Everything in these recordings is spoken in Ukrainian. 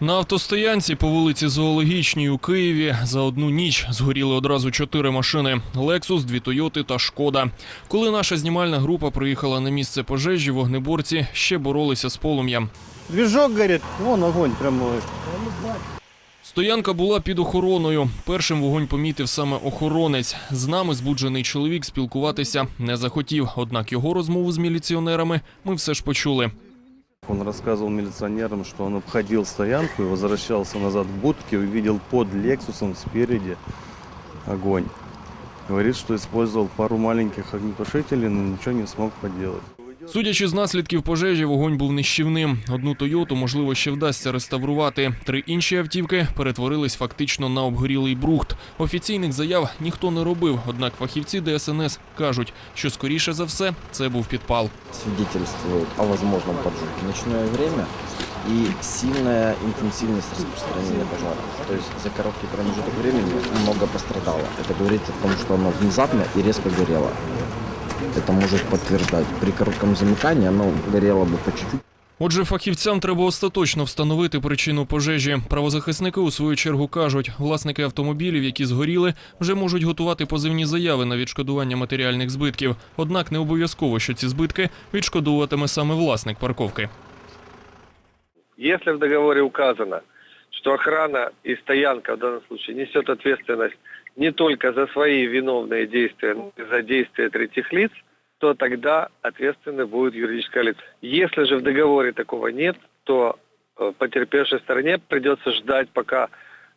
На автостоянці по вулиці Зоологічній у Києві за одну ніч згоріли одразу чотири машини: Лексус, дві Тойоти та Шкода. Коли наша знімальна група приїхала на місце пожежі, вогнеборці ще боролися з полум'ям. Движок горит, вон огонь прямо. Стоянка була під охороною. Першим вогонь помітив саме охоронець. З нами збуджений чоловік спілкуватися не захотів. Однак його розмову з міліціонерами ми все ж почули. Он рассказывал милиционерам, что он обходил стоянку и возвращался назад в будке, увидел под Лексусом спереди огонь. Говорит, что использовал пару маленьких огнетушителей, но ничего не смог поделать. Судячи з наслідків пожежі, вогонь був нищівним. Одну Тойоту, можливо, ще вдасться реставрувати. Три інші автівки перетворились фактично на обгорілий брухт. Офіційних заяв ніхто не робив. Однак фахівці ДСНС кажуть, що скоріше за все це був підпал. свидетельствует о возможном поджоге в ночное время и сильная интенсивность распространения пожара. То есть за короткий промежуток времени много пострадало. Это говорит о том, что оно внезапно и резко горело. Это может подтверждать. При коротком замыкании оно горело бы по чуть-чуть. Отже, фахівцям треба остаточно встановити причину пожежі. Правозахисники у свою чергу кажуть, власники автомобілів, які згоріли, вже можуть готувати позивні заяви на відшкодування матеріальних збитків. Однак не обов'язково, що ці збитки відшкодовуватиме саме власник парковки. Если в договоре указано, что охрана и стоянка в данном случае несет ответственность не только за свои виновные действия, но и за действия третьих лиц, то тогда ответственны будет юридическое лицо. Если же в договоре такого нет, то э, потерпевшей стороне придется ждать, пока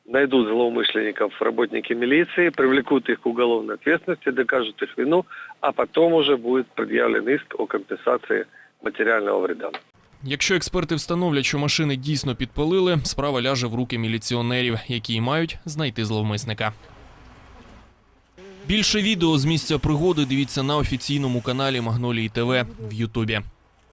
найдут злоумышленников работники милиции, привлекут их к уголовной ответственности, докажут их вину, а потом уже будет предъявлен иск о компенсации материального вреда. Якщо експерти встановлять, що машини дійсно підпалили, справа ляже в руки міліціонерів, які й мають знайти зловмисника. Більше відео з місця пригоди дивіться на офіційному каналі Магнолії ТВ в Ютубі.